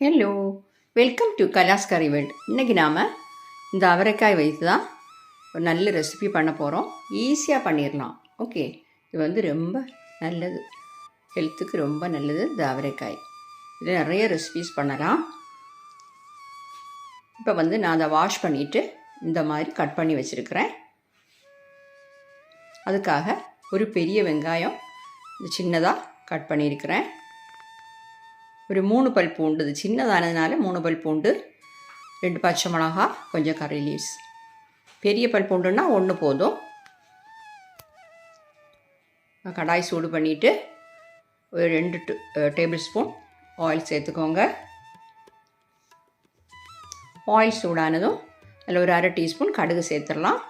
Hello welcome to கலாஸ் கறி world இன்றைக்கி நாம் இந்த அவரைக்காய் வைத்து தான் ஒரு நல்ல ரெசிபி பண்ண போகிறோம் ஈஸியாக பண்ணிடலாம் ஓகே இது வந்து ரொம்ப நல்லது. ஹெல்த்துக்கு ரொம்ப நல்லது இந்த அவரைக்காய். இது நிறைய ரெசிபிஸ் பண்ணலாம். இப்போ வந்து நான் அதை வாஷ் பண்ணிவிட்டு இந்த மாதிரி கட் பண்ணி வச்சுருக்கிறேன். அதுக்காக ஒரு பெரிய வெங்காயம் இது சின்னதாக கட் பண்ணியிருக்கிறேன். ஒரு மூணு பல் பூண்டு இது சின்னதானதுனால மூணு பல் பூண்டு ரெண்டு பச்சை மிளகா கொஞ்சம் கறி லீவ்ஸ் பெரிய பல் பூண்டுன்னா ஒன்று போதும். கடாய் சூடு பண்ணிவிட்டு ஒரு ரெண்டு டேபிள் ஸ்பூன் ஆயில் சேர்த்துக்கோங்க. ஆயில் சூடானதும் அதில் ஒரு அரை டீஸ்பூன் கடுகு சேர்த்துடலாம்.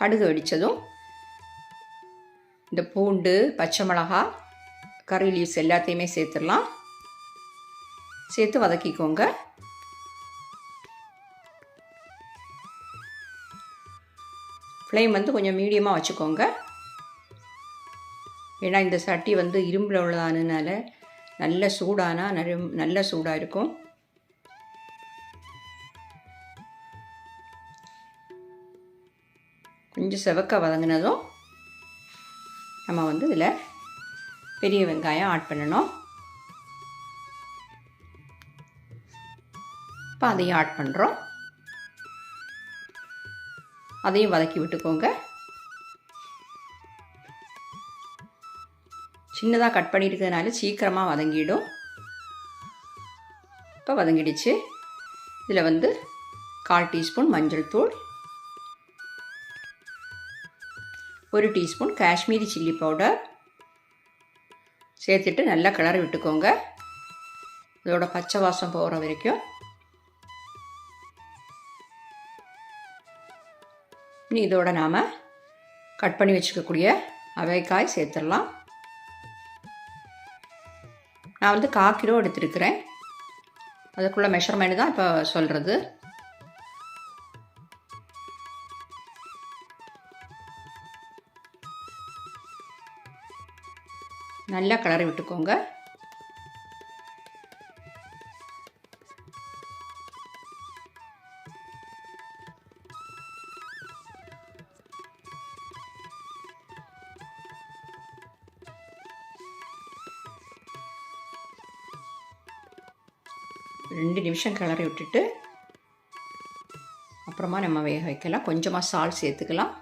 கடுகு வெடித்ததும் இந்த பூண்டு பச்சை மிளகா கறி லீவ்ஸ் எல்லாத்தையுமே சேர்த்துடலாம். சேர்த்து வதக்கிக்கோங்க. ஃப்ளேம் வந்து கொஞ்சம் மீடியமாக வச்சுக்கோங்க. ஏன்னா இந்த சட்டி வந்து இரும்பில் உள்ளதானதுனால நல்ல சூடானா நிறைய நல்ல சூடாக இருக்கும். கொஞ்சம் செவக்க வதங்கினதும் நம்ம வந்து இதில் பெரிய வெங்காயம் ஆட் பண்ணணும். இப்போ அதையும் ஆட் பண்ணுறோம் அதையும் வதக்கி விட்டுக்கோங்க. சின்னதாக கட் பண்ணியிருக்கிறதுனால சீக்கிரமாக வதங்கிடும். இப்போ வதங்கிடுச்சு. இதில் வந்து கால் டீஸ்பூன் மஞ்சள் தூள். ஒரு டீஸ்பூன் காஷ்மீரி சில்லி பவுடர். சேர்த்துட்டு நல்லா கிளறி விட்டுக்கோங்க. இதோட பச்சை வாசம் போகிற வரைக்கும். இனி இதோட நாம் கட் பண்ணி வச்சுக்கக்கூடிய அவைக்காய் சேர்த்துடலாம். நான் வந்து கா கிலோ எடுத்துருக்கிறேன். அதுக்குள்ள மெஷர்மெண்ட் தான் இப்போ சொல்கிறது நல்லா கலரை விட்டுக்கோங்க. ரெண்டு நிமிஷம் கிளறி விட்டுட்டு அப்புறமா நம்ம வேக வைக்கலாம். கொஞ்சமாக சால்ட் சேர்த்துக்கலாம்.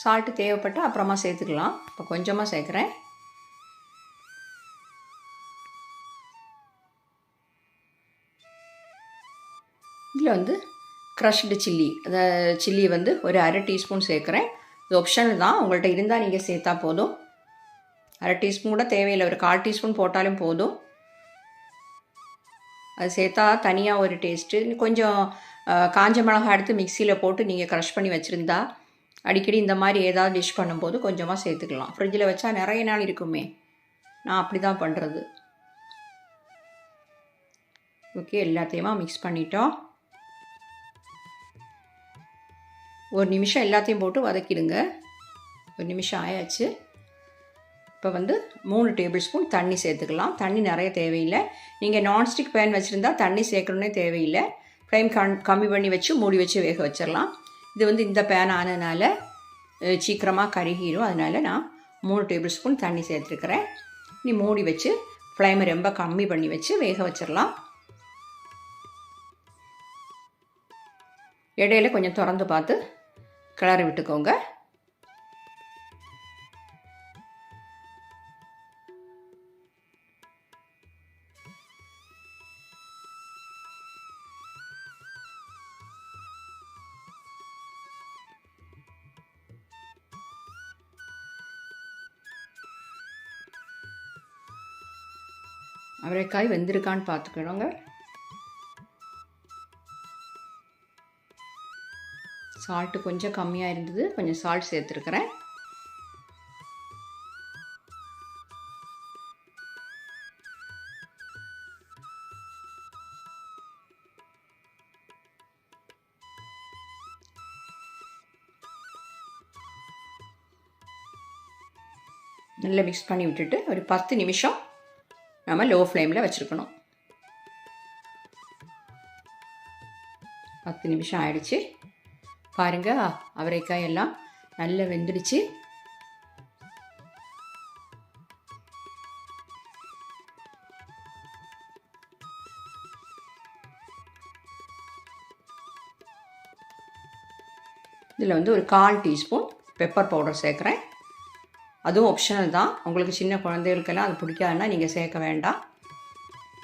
சால்ட்டு தேவைப்பட்டால் அப்புறமா சேர்த்துக்கலாம். இப்போ கொஞ்சமாக சேர்க்குறேன். இதில் வந்து க்ரஷ்டு சில்லி அந்த சில்லி வந்து ஒரு அரை டீஸ்பூன் சேர்க்குறேன். இது ஆப்ஷனல் தான். உங்கள்கிட்ட இருந்தால் நீங்கள் சேர்த்தா போதும். அரை டீஸ்பூன் கூட தேவையில்லை. ஒரு கால் டீஸ்பூன் போட்டாலும் போதும். அது சேர்த்தா தனியாக ஒரு டேஸ்ட்டு கொஞ்சம் காஞ்ச மிளகா எடுத்து மிக்சியில் போட்டு நீங்கள் க்ரஷ் பண்ணி வச்சுருந்தா அடிக்கடி இந்த மாதிரி ஏதாவது டிஷ் பண்ணும்போது கொஞ்சமாக சேர்த்துக்கலாம். ஃப்ரிட்ஜில் வச்சா நிறைய நாள் இருக்குமே. நான் அப்படி தான் பண்ணுறது ஓகே எல்லாத்தையுமா மிக்ஸ் பண்ணிட்டோம். ஒரு நிமிஷம் எல்லாத்தையும் போட்டு வதக்கிடுங்க. ஒரு நிமிஷம் ஆயாச்சு. இப்போ வந்து மூணு டேபிள் ஸ்பூன் தண்ணி சேர்த்துக்கலாம். தண்ணி நிறைய தேவையில்லை. நீங்கள் நான்ஸ்டிக் பேன் வச்சுருந்தா தண்ணி சேர்க்கணுன்னே தேவையில்லை. ஃப்ளேம் கம் கம்மி பண்ணி வச்சு மூடி வச்சு வேக வச்சிடலாம். இது வந்து இந்த பேன் ஆனதுனால சீக்கிரமாக கருகிடும் அதனால் நான் மூணு டேபிள் ஸ்பூன் தண்ணி சேர்த்துருக்குறேன். நீ மூடி வச்சு ஃப்ளேமை ரொம்ப கம்மி பண்ணி வச்சு வேக வச்சிடலாம். இடையில கொஞ்சம் திறந்து பார்த்து கிளறி விட்டுக்கோங்க. அவரைக்காய் வெந்திருக்கான்னு பார்த்துக்கணுங்க. சால்ட்டு கொஞ்சம் கம்மியாக இருந்தது. கொஞ்சம் சால்ட் சேர்த்துருக்குறேன். நல்லா மிக்ஸ் பண்ணி விட்டுட்டு ஒரு பத்து நிமிஷம் நம்ம லோ ஃப்ளேமில் வச்சுருக்கணும். பத்து நிமிஷம் ஆயிடுச்சு. பாருங்க அவரைக்காய் எல்லாம் நல்லா வெந்துடுச்சு. இதில் வந்து ஒரு கால் டீஸ்பூன் பெப்பர் பவுடர் சேர்க்குறேன். அதுவும் ஆப்ஷனல் தான். உங்களுக்கு சின்ன குழந்தைகளுக்கெல்லாம் அது பிடிக்காதுன்னா நீங்கள் சேர்க்க வேண்டாம்.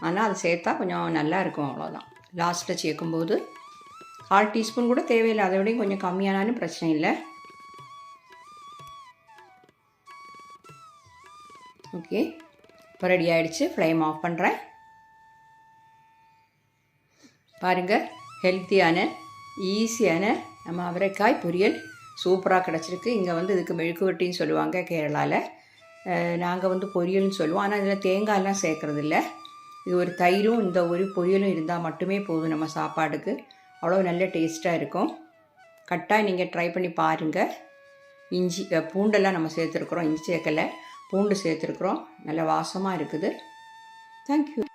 ஆனால் அது சேர்த்தா கொஞ்சம் நல்லா இருக்கும் அவ்வளோதான் லாஸ்ட்டில் சேர்க்கும்போது கால் டீஸ்பூன் கூட தேவையில்லை அதை விடையும் கொஞ்சம் கம்மியானாலும் பிரச்சனை இல்லை. ஓகே. இப்போ ரெடி ஆகிடுச்சு ஃப்ளேம் ஆஃப் பண்ணுறேன் பாருங்கள் ஹெல்த்தியான ஈஸியான நம்ம அவரைக்காய் பொரியல் சூப்பராக கிடச்சிருக்கு. இங்கே வந்து இதுக்கு மெழுக்குவட்டின்னு சொல்லுவாங்க கேரளாவில் நாங்கள் வந்து பொரியல்னு சொல்லுவோம். ஆனால் இதில் தேங்காயெல்லாம் சேர்க்குறதில்ல. இது ஒரு தயிரும் இந்த ஒரு பொரியலும் இருந்தால் மட்டுமே போதும் நம்ம சாப்பாடுக்கு அவ்வளோ நல்ல டேஸ்ட்டாக இருக்கும். கட்டாயம் நீங்கள் ட்ரை பண்ணி பாருங்கள் இஞ்சி பூண்டெல்லாம் நம்ம சேர்த்துருக்குறோம். இஞ்சி சேர்க்கலை. பூண்டு சேர்த்துருக்குறோம். நல்ல வாசமாக இருக்குது. தேங்க்யூ